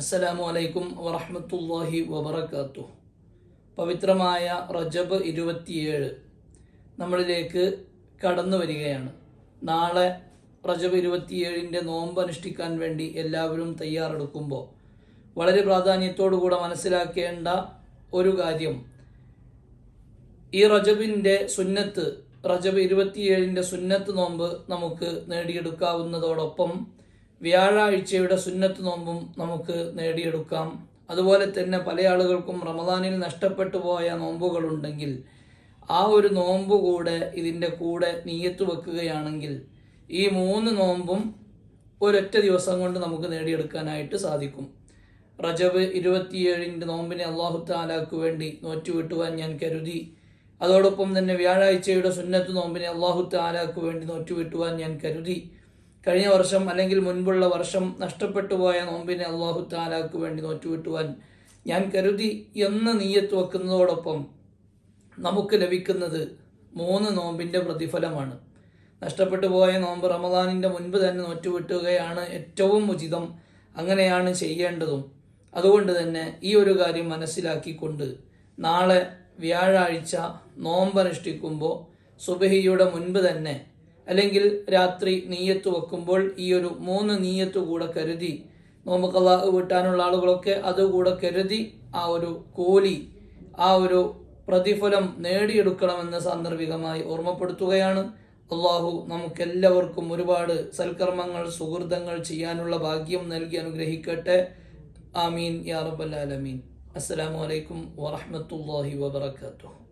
അസ്സലാമു അലൈക്കും വറഹമത്തല്ലാഹി വബർക്കാത്തു പവിത്രമായ റജബ് ഇരുപത്തിയേഴ് നമ്മളിലേക്ക് കടന്നു വരികയാണ്. നാളെ റജബ് ഇരുപത്തിയേഴിന്റെ നോമ്പ് അനുഷ്ഠിക്കാൻ വേണ്ടി എല്ലാവരും തയ്യാറെടുക്കുമ്പോൾ വളരെ പ്രാധാന്യത്തോടുകൂടെ മനസ്സിലാക്കേണ്ട ഒരു കാര്യം. ഈ റജബിന്റെ സുന്നത്ത് റജബ് ഇരുപത്തിയേഴിന്റെ സുന്നത്ത് നോമ്പ് നമുക്ക് നേടിയെടുക്കാവുന്നതോടൊപ്പം വ്യാഴാഴ്ചയുടെ സുന്നത്ത് നോമ്പും നമുക്ക് നേടിയെടുക്കാം. അതുപോലെ തന്നെ പല ആളുകൾക്കും റമദാനിൽ നഷ്ടപ്പെട്ടു പോയ നോമ്പുകളുണ്ടെങ്കിൽ ആ ഒരു നോമ്പ് കൂടെ ഇതിന്റെ കൂടെ നീയത്ത് വെക്കുകയാണെങ്കിൽ ഈ മൂന്ന് നോമ്പും ഒരൊറ്റ ദിവസം കൊണ്ട് നമുക്ക് നേടിയെടുക്കാനായിട്ട് സാധിക്കും. റജബ് ഇരുപത്തിയേഴിന്റെ നോമ്പിനെ അള്ളാഹു താലാക്ക് വേണ്ടി നോറ്റുവിട്ടുവാൻ ഞാൻ കരുതി. അതോടൊപ്പം തന്നെ വ്യാഴാഴ്ചയുടെ സുന്നത്ത് നോമ്പിനെ അള്ളാഹു താലാക്ക് വേണ്ടി നോറ്റുവിട്ടുവാൻ ഞാൻ കരുതി. കഴിഞ്ഞ വർഷം അല്ലെങ്കിൽ മുൻപുള്ള വർഷം നഷ്ടപ്പെട്ടു പോയ നോമ്പിനെ അള്ളാഹു താലാക്ക് വേണ്ടി നോറ്റുവിട്ടുവാൻ ഞാൻ കരുതി എന്ന് നീയത്ത് വെക്കുന്നതോടൊപ്പം നമുക്ക് ലഭിക്കുന്നത് മൂന്ന് നോമ്പിന്റെ പ്രതിഫലമാണ്. നഷ്ടപ്പെട്ടു പോയ നോമ്പ് റമദാനിന്റെ മുൻപ് തന്നെ നോറ്റുവിട്ടുകയാണ് ഏറ്റവും ഉചിതം. അങ്ങനെയാണ് ചെയ്യേണ്ടതും. അതുകൊണ്ട് തന്നെ ഈ ഒരു കാര്യം മനസ്സിലാക്കിക്കൊണ്ട് നാളെ വ്യാഴാഴ്ച നോമ്പനുഷ്ഠിക്കുമ്പോൾ സുബഹിയുടെ മുൻപ് തന്നെ അല്ലെങ്കിൽ രാത്രി നീയത്ത് വെക്കുമ്പോൾ ഈ ഒരു മൂന്ന് നീയത്ത് കൂടെ കരുതി നോമ്പ് കലാ വീട്ടാനുള്ള ആളുകളൊക്കെ അതുകൂടെ കരുതി ആ ഒരു കോലി ആ ഒരു പ്രതിഫലം നേടിയെടുക്കണമെന്ന് സാന്ദർഭികമായി ഓർമ്മപ്പെടുത്തുകയാണ്. അള്ളാഹു നമുക്കെല്ലാവർക്കും ഒരുപാട് സൽക്കർമ്മങ്ങൾ സുഹൃതങ്ങൾ ചെയ്യാനുള്ള ഭാഗ്യം നൽകി അനുഗ്രഹിക്കട്ടെ. ആമീൻ യാ റബ്ബൽ ആലമീൻ. അസ്സലാമു അലൈക്കും വറഹ്മത്തുള്ളാഹി വബറകാതുഹു.